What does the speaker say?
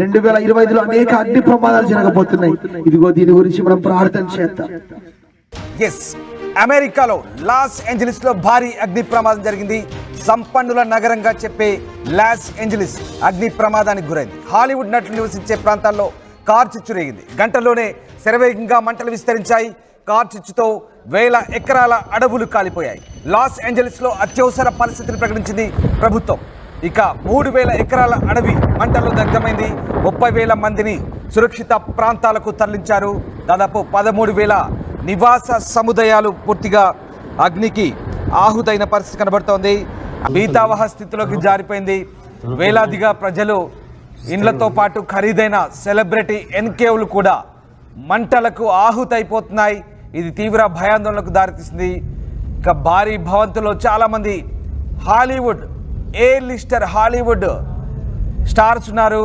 రెండు వేల ఇరవై ఐదులో అనేక అగ్ని ప్రమాదాలు జరగబోతున్నాయి. ఇదిగో దీని గురించి మనం ప్రార్థన చేద్దాం. ఎస్ అమెరికాలో లాస్ ఏంజలిస్లో భారీ అగ్ని ప్రమాదం జరిగింది. సంపన్నుల నగరంగా చెప్పే లాస్ ఏంజలిస్ అగ్ని ప్రమాదానికి గురైంది. హాలీవుడ్ నటులు నివసించే ప్రాంతాల్లో కార్ చిచ్చు రేగింది. గంటలోనే శరవేగంగా మంటలు విస్తరించాయి. కార్ చిచ్చుతో వేల ఎకరాల అడవులు కాలిపోయాయి. లాస్ ఏంజలిస్లో అత్యవసర పరిస్థితిని ప్రకటించింది ప్రభుత్వం. ఇక మూడు వేల ఎకరాల అడవి మంటలు దగ్ధమైంది. ముప్పై వేల మందిని సురక్షిత ప్రాంతాలకు తరలించారు. దాదాపు పదమూడు వేల నివాస సముదాయాలు పూర్తిగా అగ్నికి ఆహుతైన పరిస్థితి కనబడుతోంది. బీతావహ స్థితిలోకి జారిపోయింది. వేలాదిగా ప్రజలు ఇండ్లతో పాటు ఖరీదైన సెలబ్రిటీ ఎన్కేవ్లు కూడా మంటలకు ఆహుతైపోతున్నాయి. ఇది తీవ్ర భయాందోళనకు దారితీసింది. ఇక భారీ భవంతులో చాలామంది Hollywood A lister Hollywood stars ఉన్నారు?